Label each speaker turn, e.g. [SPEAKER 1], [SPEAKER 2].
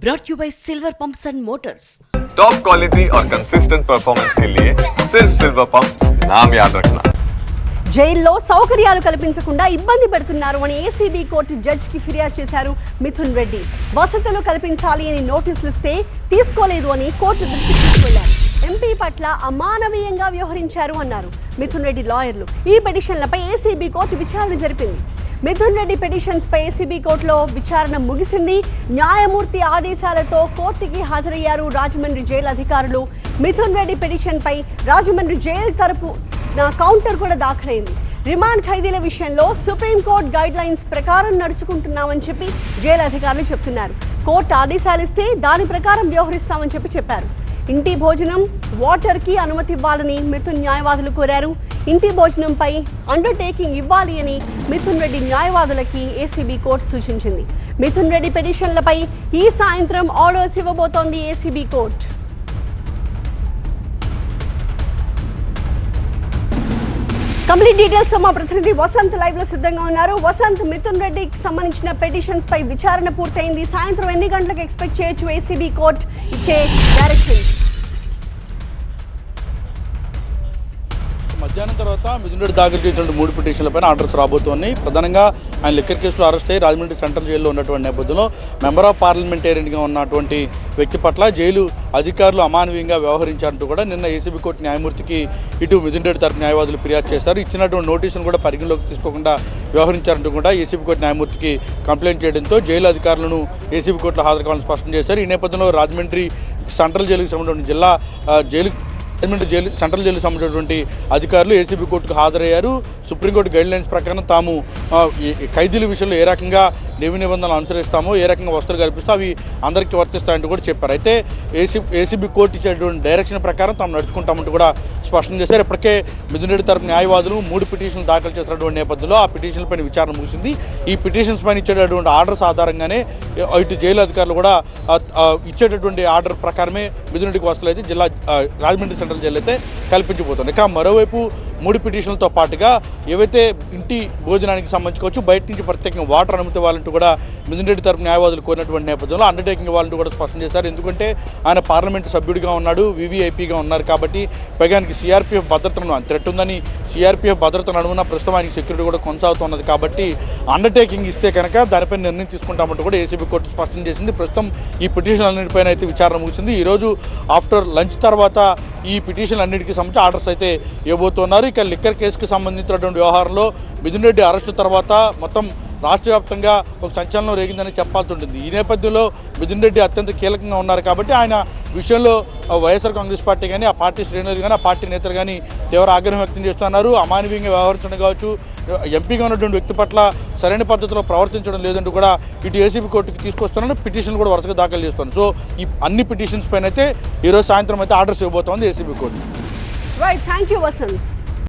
[SPEAKER 1] brought to you by Silver Pumps and Motors.
[SPEAKER 2] Top quality और consistent performance के लिए सिर्फ सिल्वर पंप नाम याद रखना
[SPEAKER 3] జైల్లో సౌకర్యాలు కల్పించకుండా ఇబ్బంది పెడుతున్నారు అని ఏసీబీ కోర్టు జడ్జికి ఫిర్యాదు చేశారు మిథున్ రెడ్డి వసతులు కల్పించాలి అని నోటీసులు ఇస్తే తీసుకోలేదు అని కోర్టు దృష్టికి తీసుకెళ్లారు ఎంపీ పట్ల అమానవీయంగా వ్యవహరించారు అన్నారు మిథున్ రెడ్డి లాయర్లు ఈ పిటిషన్లపై ఏసీబీ కోర్టు విచారణ జరిపింది మిథున్ రెడ్డి పిటిషన్స్ పై ఏసీబీ కోర్టులో విచారణ ముగిసింది. న్యాయమూర్తి ఆదేశాలతో కోర్టుకి హాజరయ్యారు రాజమండ్రి జైలు అధికారులు. మిథున్ రెడ్డి పిటిషన్ పై రాజమండ్రి జైలు తరపు నా కౌంటర్ కూడా దాఖలైంది. రిమాండ్ ఖైదీల విషయంలో సుప్రీంకోర్టు గైడ్ లైన్స్ ప్రకారం నడుచుకుంటున్నామని చెప్పి జైలు అధికారులు చెప్తున్నారు. కోర్టు ఆదేశాలు ఇస్తే దాని ప్రకారం వ్యవహరిస్తామని చెప్పి చెప్పారు. ఇంటి భోజనం వాటర్కి అనుమతి ఇవ్వాలని మిథున్ న్యాయవాదులు కోరారు. ఇంటి భోజనంపై అండర్టేకింగ్ ఇవ్వాలి అని మిథున్ రెడ్డి న్యాయవాదులకి ఏసీబీ కోర్టు సూచించింది. మిథున్ రెడ్డి పిటిషన్లపై ఈ సాయంత్రం ఆర్డర్స్ ఇవ్వబోతోంది ఏసీబీ కోర్టు. కంప్లీట్ డీటెయిల్స్ మా ప్రతినిధి వసంత్ లైవ్లో సిద్ధంగా ఉన్నారు. వసంత్ మిథున్ రెడ్డికి సంబంధించిన పిటిషన్స్ పై విచారణ పూర్తయింది. సాయంత్రం ఎన్ని గంటలకు ఎక్స్పెక్ట్ చేయొచ్చు ఏసీబీ కోర్ట్ ఇచ్చే డైరెక్షన్
[SPEAKER 4] మధ్యాహ్నం తర్వాత మిథునుడు దాఖలు చేసినటువంటి మూడు పిటిషన్లపైన ఆర్డర్స్ రాబోతున్నాయి ప్రధానంగా ఆయన లిక్కర్ కేసులో అరెస్ట్ అయ్యి రాజమండ్రి సెంట్రల్ జైల్లో ఉన్నటువంటి నేపథ్యంలో మెంబర్ ఆఫ్ పార్లమెంటేరియన్గా ఉన్నటువంటి వ్యక్తి పట్ల జైలు అధికారులు అమానవీయంగా వ్యవహరించారంటూ కూడా నిన్న ఏసీబీ కోర్టు న్యాయమూర్తికి ఇటు మిథున్ రెడ్డి తరపు న్యాయవాదులు ఫిర్యాదు చేశారు. ఇచ్చినటువంటి నోటీసును కూడా పరిగణలోకి తీసుకోకుండా వ్యవహరించారంటూ కూడా ఏసీబీ కోర్టు న్యాయమూర్తికి కంప్లైంట్ చేయడంతో జైలు అధికారులను ఏసీబీ కోర్టులో హాజరు కావాలని స్పష్టం చేశారు. ఈ నేపథ్యంలో రాజమండ్రి సెంట్రల్ జైలుకు సంబంధించిన జిల్లా jail Rajahmundry jail central jail సంబంధించినటువంటి అధికారులు ఏసీబీ కోర్టుకు హాజరయ్యారు. సుప్రీంకోర్టు గైడ్ లైన్స్ ప్రకారం తాము ఖైదీల విషయంలో ఏ రకంగా నియమ నిబంధనలు అనుసరిస్తామో ఏ రకంగా వస్తువులు కల్పిస్తామో అవి అందరికీ వర్తిస్తాయంటూ కూడా చెప్పారు. అయితే ఏసీ ఏసీబీ కోర్టు ఇచ్చేటువంటి డైరెక్షన్ ప్రకారం తాము నడుచుకుంటామంటూ కూడా స్పష్టం చేశారు. ఇప్పటికే మిథున్ తరపు న్యాయవాదులు మూడు పిటిషన్లు దాఖలు చేసినటువంటి నేపథ్యంలో ఆ పిటిషన్ల పైన విచారణ ముగిసింది. ఈ పిటిషన్స్ పైన ఇచ్చేటటువంటి ఆర్డర్స్ ఆధారంగానే ఇటు జైలు అధికారులు కూడా ఇచ్చేటటువంటి ఆర్డర్ ప్రకారమే మిథున్ రెడ్డికి వస్తువులు అయితే జిల్లా రాజమండ్రి సెంట్రల్ జైలు అయితే కల్పించబోతుంది. ఇక మరోవైపు మూడు పిటిషన్లతో పాటుగా ఏవైతే ఇంటి భోజనానికి సంబంధించుకోవచ్చు బయట నుంచి ప్రత్యేకంగా వాటర్ అనుమతి ఇవ్వాలంటూ కూడా మిజినరెడ్డి తరపు న్యాయవాదులు కోరినటువంటి నేపథ్యంలో అండర్టేకింగ్ ఇవ్వాలంటూ కూడా స్పష్టం చేశారు. ఎందుకంటే ఆయన పార్లమెంట్ సభ్యుడిగా ఉన్నాడు వివిఐపిగా ఉన్నారు కాబట్టి పైగా సిఆర్పిఎఫ్ భద్రతను థ్రెట్ ఉందని సిఆర్పిఎఫ్ భద్రతను అడుగున్న ప్రస్తుతం ఆయనకి సెక్యూరిటీ కూడా కొనసాగుతున్నది కాబట్టి అండర్టేకింగ్ ఇస్తే కనుక దానిపై నిర్ణయం తీసుకుంటామంటూ కూడా ఏసీబీ కోర్టు స్పష్టం చేసింది. ప్రస్తుతం ఈ పిటిషన్ అన్నిటిపైన అయితే విచారణ ముగిసింది. ఈరోజు ఆఫ్టర్ లంచ్ తర్వాత ఈ పిటిషన్ అన్నిటికీ సంబంధించి ఆర్డర్స్ అయితే ఇవ్వబోతున్నారు. ఇక లిక్కర్ కేసుకు సంబంధించినటువంటి వ్యవహారంలో మిథున్ రెడ్డి అరెస్టు తర్వాత మొత్తం రాష్ట్ర వ్యాప్తంగా ఒక సంచలనం రేగిందని చెప్పాల్సి ఉంటుంది. ఈ నేపథ్యంలో మిథున్ రెడ్డి అత్యంత కీలకంగా ఉన్నారు కాబట్టి ఆయన విషయంలో వైఎస్ఆర్ కాంగ్రెస్ పార్టీ కానీ ఆ పార్టీ శ్రేణులు కానీ ఆ పార్టీ నేతలు కానీ తీవ్ర ఆగ్రహం వ్యక్తం చేస్తున్నారు. అమానవీయంగా వ్యవహరించడం కావచ్చు ఎంపీగా ఉన్నటువంటి వ్యక్తి పట్ల సరైన పద్ధతిలో ప్రవర్తించడం లేదంటూ కూడా ఇటు ఏసీబీ కోర్టుకి తీసుకొస్తున్నాను పిటిషన్ కూడా వరుసగా దాఖలు చేస్తాను సో ఈ అన్ని పిటిషన్స్ పైన అయితే ఈరోజు సాయంత్రం అయితే ఆర్డర్స్ ఇవ్వబోతోంది ACB court.
[SPEAKER 3] Right thank you Vasanth